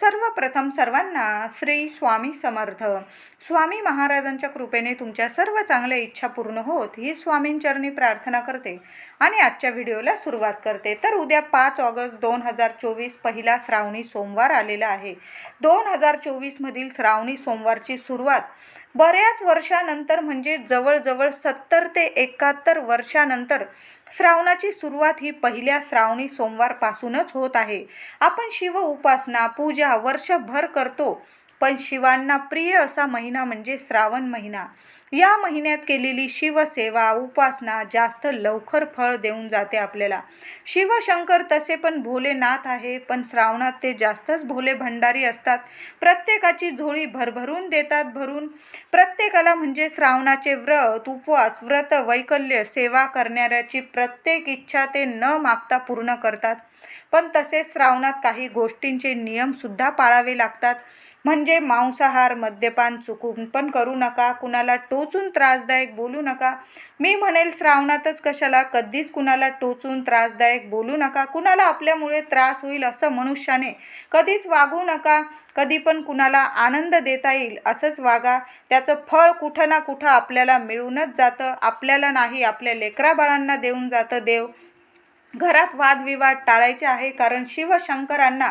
सर्वप्रथम सर्वांना श्री स्वामी समर्थ. स्वामी महाराजांच्या कृपेने तुमच्या सर्व चांगल्या इच्छा पूर्ण होत ही स्वामींचरणी प्रार्थना करते आणि आजच्या व्हिडिओला सुरुवात करते. तर उद्या पाच ऑगस्ट दोन हजार चोवीस पहिला श्रावणी सोमवार आलेला आहे. दोन हजार चोवीसमधील श्रावणी सोमवारची सुरुवात बऱ्याच वर्षानंतर म्हणजे जवळजवळ सत्तर ते एकाहत्तर वर्षानंतर श्रावणाची सुरुवात ही पहिल्या श्रावणी सोमवारपासूनच होत आहे. आपण शिव उपासना पूजा वर्षभर करतो पण शिवांना प्रिय असा महिना म्हणजे श्रावण महिना. या महिन्यात केलेली शिवसेवा उपासना जास्त लवकर फळ देऊन जाते आपल्याला. शिवशंकर तसे पण भोलेनाथ आहे पण श्रावणात ते जास्तच भोले भंडारी असतात. प्रत्येकाची झोळी भरभरून देतात भरून. प्रत्येकाला म्हणजे श्रावणाचे व्रत उपवास व्रत वैकल्य सेवा करणाऱ्याची प्रत्येक इच्छा ते न मागता पूर्ण करतात. पण तसेच श्रावणात काही गोष्टींचे नियमसुद्धा पाळावे लागतात. म्हणजे मांसाहार मद्यपान चुकून पण करू नका. कुणाला टोचून त्रासदायक बोलू नका. मी म्हणेल श्रावणातच कशाला कधीच कुणाला टोचून त्रासदायक बोलू नका. कुणाला आपल्यामुळे त्रास होईल असं मनुष्याने कधीच वागू नका. कधी पण कुणाला आनंद देता येईल असंच वागा. त्याचं फळ कुठं ना कुठं आपल्याला मिळूनच जातं. आपल्याला नाही आपल्या लेकराबाळांना देऊन जातं देव. घरात वादविवाद टाळायचे आहे कारण शिवशंकरांना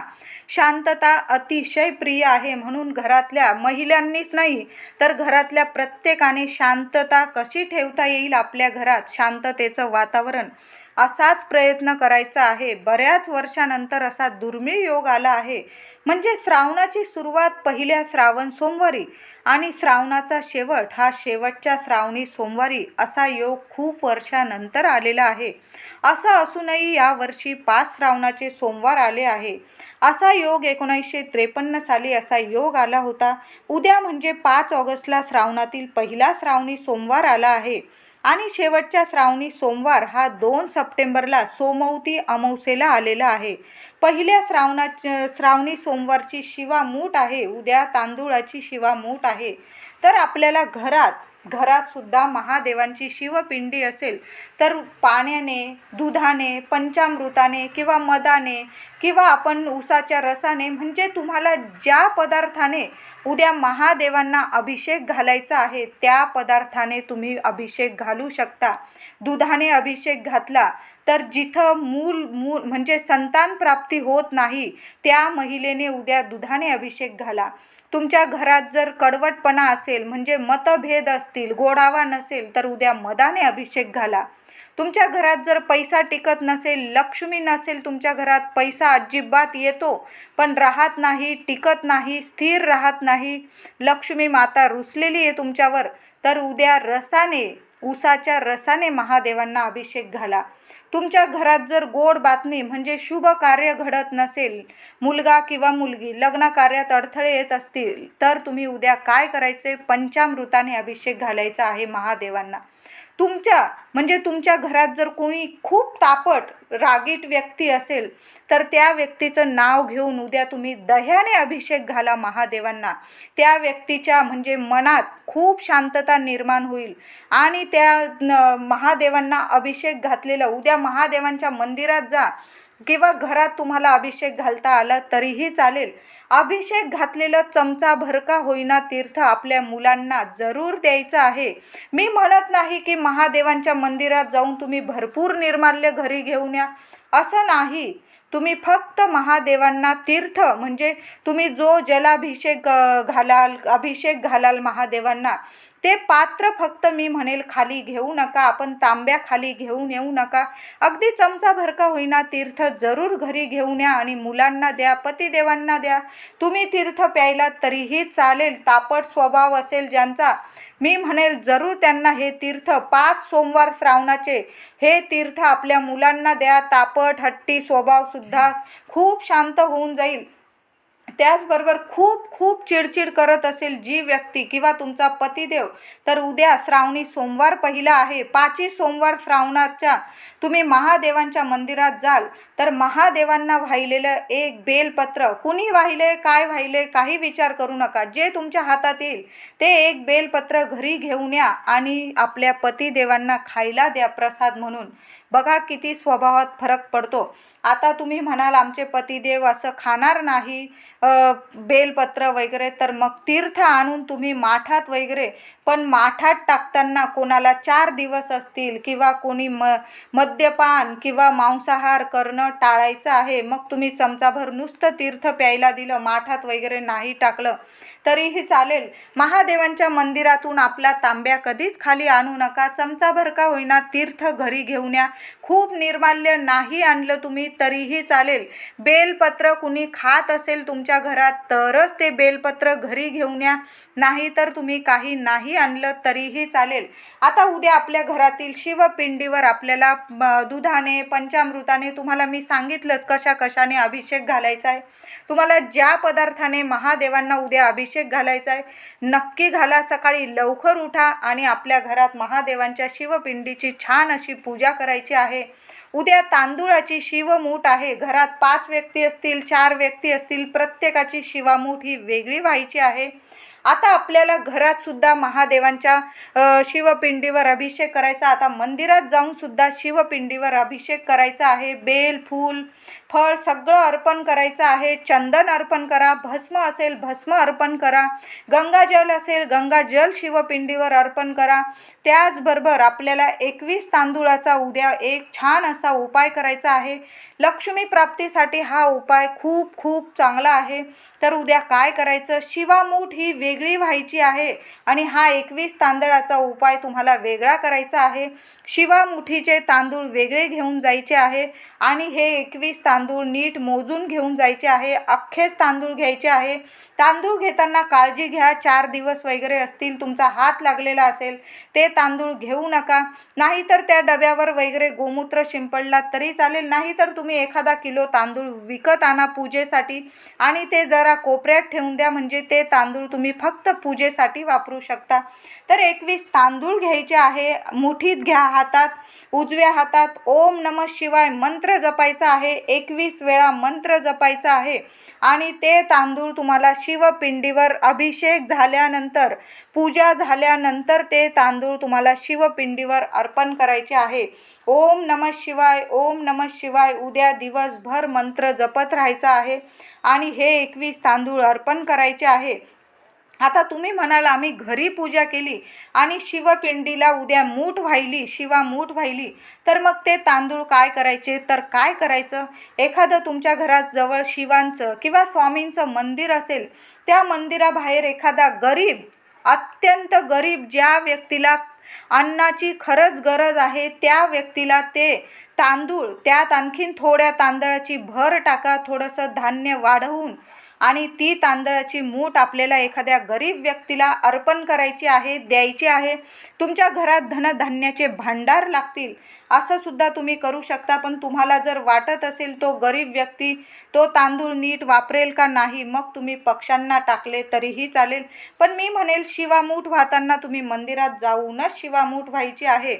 शांतता अतिशय प्रिय आहे. म्हणून घरातल्या महिलांनीच नाही तर घरातल्या प्रत्येकाने शांतता कशी ठेवता येईल? आपल्या घरात शांततेचं वातावरण असाच प्रयत्न करायचा आहे. बऱ्याच वर्षानंतर असा दुर्मिळ योग आला आहे. म्हणजे श्रावणाची सुरुवात पहिल्या श्रावण सोमवारी आणि श्रावणाचा शेवट हा शेवटच्या श्रावणी सोमवारी असा योग खूप वर्षानंतर आलेला आहे. असं असूनही यावर्षी पाच श्रावणाचे सोमवार आले आहे. असा योग एकोणीसशे त्रेपन्न साली असा योग आला होता. उद्या म्हणजे पाच ऑगस्टला श्रावणातील पहिला श्रावणी सोमवार आला आहे. आणि शेवटच्या श्रावणी सोमवार हा दोन सप्टेंबरला सोमवती अमावसेला आलेला आहे. पहिल्या श्रावणाच्या श्रावणी सोमवारची शिवा मूठ आहे. उद्या तांदूळाची शिवामूठ आहे. तर आपल्याला घरात घरात सुद्धा महादेवांची शिवपिंडी असेल तर पाण्याने दुधाने पंचामृताने किंवा मदाने किंवा आपण उसाच्या रसाने म्हणजे तुम्हाला ज्या पदार्थाने उद्या महादेवांना अभिषेक घालायचा आहे त्या पदार्थाने तुम्ही अभिषेक घालू शकता. दुधाने अभिषेक घातला. तर जिथं मूल मूल म्हणजे संतान प्राप्ती होत नाही त्या महिलेने उद्या दुधाने अभिषेक घाला. तुमच्या घरात जर कडवटपणा असेल म्हणजे मतभेद असतील गोडावा नसेल तर उद्या मदाने अभिषेक घाला. तुमच्या घरात जर पैसा टिकत नसेल लक्ष्मी नसेल तुमच्या घरात पैसा अजिबात येतो पण राहत नाही टिकत नाही स्थिर राहत नाही लक्ष्मी माता रुसलेली आहे तुमच्यावर तर उद्या रसाने उसाच्या रसाने महादेवांना अभिषेक घाला तुमच्या घरात जर गोड बातमी म्हणजे शुभ कार्य घडत नसेल मुलगा किंवा मुलगी लग्न कार्यात अडथळे येत असतील तर तुम्ही उद्या काय करायचे? पंचामृताने अभिषेक घालायचा आहे महादेवांना. तुमच्या म्हणजे तुमच्या घरात जर कोणी खूप तापट रागीट व्यक्ती असेल तर त्या व्यक्तीचं नाव घेऊन उद्या तुम्ही दह्याने अभिषेक घाला महादेवांना. त्या व्यक्तीच्या म्हणजे मनात खूप शांतता निर्माण होईल. आणि त्या न महादेवांना अभिषेक घातलेला उद्या महादेवांच्या मंदिरात जा. किंवा घरात तुम्हाला अभिषेक घालता आला तरीही चालेल. अभिषेक घातलेलं चमचा भरका होईना तीर्थ आपल्या मुलांना जरूर द्यायचं आहे. मी म्हणत नाही की महादेवांच्या मंदिरात जाऊन तुम्ही भरपूर निर्माल्य घरी घेऊन या. असं नाही. तुम्ही फक्त महादेवांना तीर्थ म्हणजे तुम्ही जो जलाभिषेक घालाल अभिषेक घालाल महादेवांना ते पात्र फक्त मी म्हणेल खाली घेऊ नका. आपण तांब्या खाली घेऊन येऊ नका. अगदी चमचाभरका होईना तीर्थ जरूर घरी घेऊन या आणि मुलांना द्या पतिदेवांना द्या. तुम्ही तीर्थ प्यायलात तरीही चालेल तापट स्वभाव असेल ज्यांचा. मी म्हणेल जरूर त्यांना हे तीर्थ पाच सोमवार श्रावणाचे हे तीर्थ आपल्या मुलांना द्या. तापट हट्टी स्वभावसुद्धा खूप शांत होऊन जाईल. त्याचबरोबर खूप खूप चिडचिड करत असेल जी व्यक्ती किंवा तुमचा पतिदेव तर उद्या श्रावणी सोमवार पहिला आहे. पाचही सोमवार श्रावणाच्या तुम्ही महादेवांच्या मंदिरात जाल तर महादेवांना वाहिलेलं एक बेलपत्र कुणी वाहिले काय वाहिले काही विचार करू नका. जे तुमच्या हातात येईल ते एक बेलपत्र घरी घेऊन या आणि आपल्या पतिदेवांना खायला द्या प्रसाद म्हणून. बघा किती स्वभावात फरक पडतो. आता तुम्ही म्हणाल आमचे पतिदेव असं खाणार नाही बेलपत्र वगैरे तर मग तीर्थ आणून तुम्ही माठात वगैरे पण माठात टाकताना कोणाला चार दिवस असतील किंवा कोणी म मद्यपान किंवा मांसाहार करणं टाळायचं आहे मग तुम्ही चमचाभर नुसतं तीर्थ प्यायला दिलं माठात वगैरे नाही टाकलं तरीही चालेल. महादेवांच्या मंदिरातून आपला तांब्या कधीच खाली आणू नका. चमचाभर का होईना तीर्थ घरी घेऊन या. खूप निर्माल्य नाही आणलं तुम्ही तरीही चालेल. बेलपत्र कुणी खात असेल तुमच्या घरात तरच ते बेलपत्र घरी घेऊन या. नाही तर तुम्ही काही नाही आणलं तरीही चालेल. आता उद्या आपल्या घरातील शिवपिंडीवर आपल्याला दुधाने पंचामृताने तुम्हाला मी सांगितलंच कशा कशाने अभिषेक घालायचा आहे. तुम्हाला ज्या पदार्थाने महादेवांना उद्या अभिषेक घालायचा आहे नक्की घाला सकाळी लवकर उठा आणि आपल्या घरात महादेवांच्या शिवपिंडीची छान अशी पूजा करायची आहे. उद्या तांदूळाची शिवमूठ आहे. घरात पाच व्यक्ती असतील चार व्यक्ती असतील प्रत्येकाची शिवामूठ ही वेगळी व्हायची आहे. आता आपल्याला घरात सुद्धा महादेवांच्या शिवपिंडीवर अभिषेक करायचा. आता मंदिरात जाऊन सुद्धा शिवपिंडीवर अभिषेक करायचा आहे. बेल फूल फळ सगळं अर्पण करायचं आहे. चंदन अर्पण करा. भस्म असेल भस्म अर्पण करा. गंगाजल असेल गंगाजल शिवपिंडीवर अर्पण करा. त्याचबरोबर आपल्याला एकवीस तांदूळाचा उद्या एक छान असा उपाय करायचा आहे. लक्ष्मी प्राप्तीसाठी हा उपाय खूप खूप चांगला आहे. तर उद्या काय करायचं? शिवामूठ ही वेग वेगळी व्हायची आहे आणि हा एकवीस तांदळाचा उपाय तुम्हाला वेगळा करायचा आहे. शिवा मुठीचे तांदूळ वेगळे घेऊन जायचे आहे आणि हे एकवीस तांदूळ नीट मोजून घेऊन जायचे आहे. अख्खेच तांदूळ घ्यायचे आहे. तांदूळ घेताना काळजी घ्या. चार दिवस वगैरे असतील तुमचा हात लागलेला असेल ते तांदूळ घेऊ नका. नाहीतर त्या डब्यावर वगैरे गोमूत्र शिंपडलात तरी चालेल. नाहीतर तुम्ही एखादा किलो तांदूळ विकत आणा पूजेसाठी आणि ते जरा कोपऱ्यात ठेवून द्या. म्हणजे ते तांदूळ तुम्ही फक्त पूजेसाठी वापरू शकता. तर एकवीस तांदूळ घ्यायचे आहे. मुठीत घ्या हातात उजव्या हातात. ओम नम शिवाय मंत्र जपायचा आहे. एकवीस वेळा मंत्र जपायचा आहे. आणि ते तांदूळ तुम्हाला शिवपिंडीवर अभिषेक झाल्यानंतर पूजा झाल्यानंतर ते तांदूळ तुम्हाला शिवपिंडीवर अर्पण करायचे आहे. ओम नम शिवाय ओम नम शिवाय उद्या दिवसभर मंत्र जपत राहायचा आहे. आणि हे एकवीस तांदूळ अर्पण करायचे आहे. आता तुम्ही म्हणाल आम्ही घरी पूजा केली आणि शिवपिंडीला उद्या मूठ वाहिली शिवा मूठ वाहिली तर मग ते तांदूळ काय करायचे? तर काय करायचं? एखादं तुमच्या घरात जवळ शिवांचं किंवा स्वामींचं मंदिर असेल त्या मंदिराबाहेर एखादा गरीब अत्यंत गरीब ज्या व्यक्तीला अन्नाची खरंच गरज आहे त्या व्यक्तीला ते तांदूळ त्यात आणखीन थोड्या तांदळाची भर टाका थोडंसं धान्य वाढवून आणि ती तांदळाची मूठ आपल्याला एखाद्या गरीब व्यक्तीला अर्पण करायची आहे द्यायची आहे. तुमच्या घरात धनधान्याचे भांडार लागतील. असं सुद्धा तुम्ही करू शकता पण तुम्हाला जर वाटत असेल तो गरीब व्यक्ती तो तांदूळ नीट वापरेल का नाही मग तुम्ही पक्ष्यांना टाकले तरीही चालेल. पण मी म्हणेल शिवामूठ वाहताना तुम्ही मंदिरात जाऊनच शिवामूठ व्हायची आहे.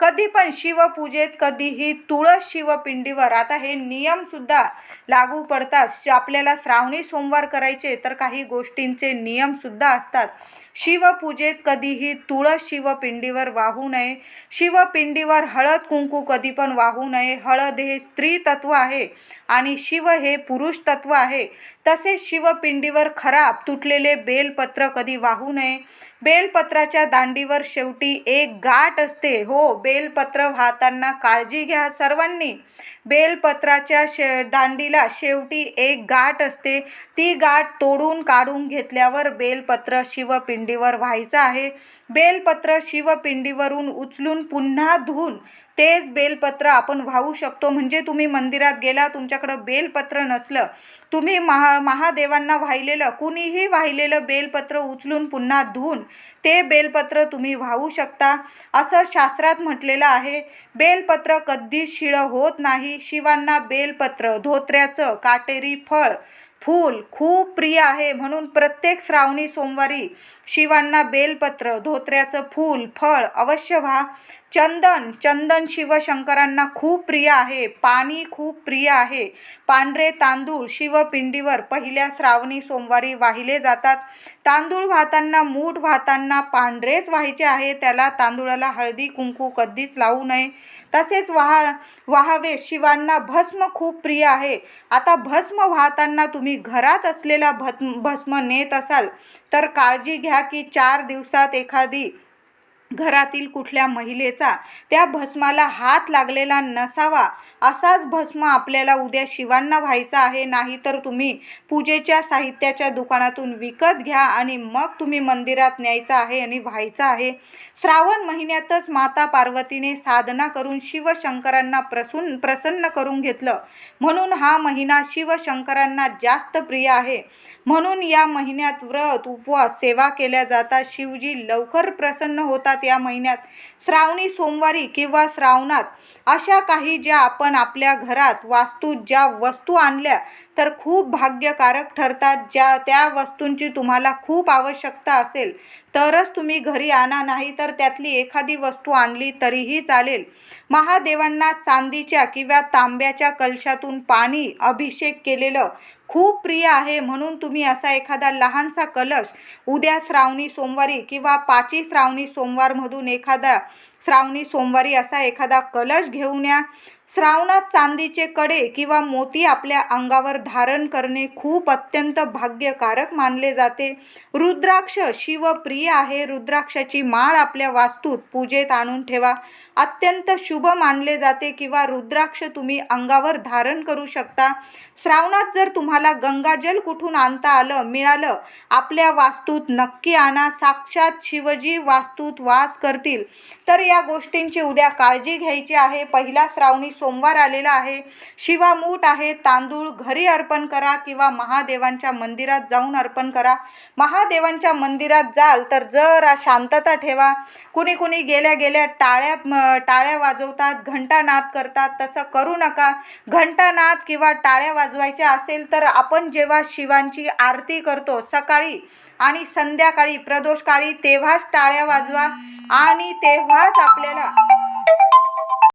कधी पण शिवपूजेत कधीही तुळस शिवपिंडीवर आता हे नियमसुद्धा लागू पडतात. श- आपल्याला श्रावणी सोमवार करायचे तर काही गोष्टींचे नियमसुद्धा असतात. शिवपूजेत कधीही तुळस शिवपिंडीवर वाहू नये. शिवपिंडीवर हळद कुंकू कधी पण वाहू नये. हळद हे स्त्री तत्व आहे आणि शिव हे पुरुष तत्व आहे. तसेच शिवपिंडीवर खराब तुटलेले बेलपत्र कधी वाहू नये. बेलपत्राच्या दांडीवर शेवटी एक गाठ असते. हो बेलपत्र वाहताना काळजी घ्या सर्वांनी. बेलपत्राच्या शे दांडीला शेवटी एक गाठ असते. ती गाठ तोडून काढून घेतल्यावर बेलपत्र शिवपिंडीवर व्हायचं आहे. बेलपत्र शिवपिंडीवरून उचलून पुन्हा धुवून तेच बेलपत्र आपण वाहू शकतो. म्हणजे तुम्ही मंदिरात गेला तुमच्याकडं बेलपत्र नसलं. तुम्ही महा महादेवांना वाहिलेलं कुणीही वाहिलेलं बेलपत्र उचलून पुन्हा धुवून ते बेलपत्र तुम्ही वाहू शकता. असं शास्त्रात म्हटलेलं आहे. बेलपत्र कधी शिळं होत नाही शिवांना बेलपत्र धोत्र्याचं काटेरी फळ फूल खूप प्रिय आहे म्हणून प्रत्येक श्रावणी सोमवारी शिवांना बेलपत्र धोत्र्याचं फूल फळ अवश्य व्हा. चंदन चंदन शिवशंकरांना खूप प्रिय आहे पाणी खूप प्रिय आहे. पांढरे तांदूळ शिवपिंडीवर पहिल्या श्रावणी सोमवारी वाहिले जातात. तांदूळ वाहताना मूठ वाहताना पांढरेच व्हायचे आहे त्याला तांदूळाला हळदी कुंकू कधीच लावू नये. तसेच वाहा वाहावे शिवांना भस्म खूप प्रिय आहे. आता भस्म वाहताना तुम्ही घरात असलेला भस्म भस्म नेत असाल तर काळजी घ्या की चार दिवसात एखादी घरातील कुठल्या महिलेचा त्या भस्माला हात लागलेला नसावा असाच भस्म आपल्याला उद्या शिवांना व्हायचा आहे. नाही तर तुम्ही पूजेच्या साहित्याच्या दुकानातून विकत घ्या आणि मग तुम्ही मंदिरात न्यायचं आहे आणि व्हायचं आहे. श्रावण महिन्यातच माता पार्वतीने साधना करून शिवशंकरांना प्रसून प्रसन्न करून घेतलं. म्हणून हा महिना शिवशंकरांना जास्त प्रिय आहे. म्हणून या महिन्यात व्रत उपवास सेवा केल्या जातात. शिवजी लवकर प्रसन्न होतात. या महिन्यात. श्रावणी सोमवारी किंवा श्रावणात अशा काही ज्या आपण आपल्या घरात वास्तू ज्या वस्तू आणल्या तर खूप भाग्यकारक ठरतात ज्या त्या वस्तूंची तुम्हाला खूप आवश्यकता असेल तरच तुम्ही घरी आणा नाही तर त्यातली एखादी वस्तू आणली तरीही चालेल. महादेवांना चांदीच्या किंवा तांब्याच्या कलशातून पाणी अभिषेक केलेलं खूप प्रिय आहे म्हणून तुम्ही असा एखादा लहानसा कलश उद्या श्रावणी सोमवारी किंवा पाची श्रावणी सोमवारमधून एखादा श्रावणी सोमवारी असा एखादा कलश घेऊन या. श्रावणात चांदीचे कडे किंवा मोती आपल्या अंगावर धारण करणे खूप अत्यंत भाग्यकारक मानले जाते. रुद्राक्ष शिवप्रिय आहे. रुद्राक्षाची माळ आपल्या वास्तूत पूजेत आणून ठेवा. अत्यंत शुभ मानले जाते किंवा रुद्राक्ष तुम्ही अंगावर धारण करू शकता. श्रावणात जर तुम्हाला गंगाजल कुठून आणता आलं मिळालं आपल्या वास्तूत नक्की आणा. साक्षात शिवजी वास्तूत वास करतील. तर या गोष्टींची उद्या काळजी घ्यायची आहे. पहिला श्रावणी सोमवार आलेला आहे. शिवामूठ आहे. तांदूळ घरी अर्पण करा किंवा महादेवांच्या मंदिरात जाऊन अर्पण करा. महादेवांच्या मंदिरात जाल तर जरा शांतता ठेवा. कुणी कुणी गेल्या गेल्या टाळ्या टाळ्या वाजवतात घंटानाद करतात. तसं करू नका. घंटानाद किंवा टाळ्या वाजवायच्या असेल तर आपण जेव्हा शिवांची आरती करतो सकाळी आणि संध्याकाळी प्रदोषकाळी तेव्हाच टाळ्या वाजवा आणि तेव्हाच आपल्याला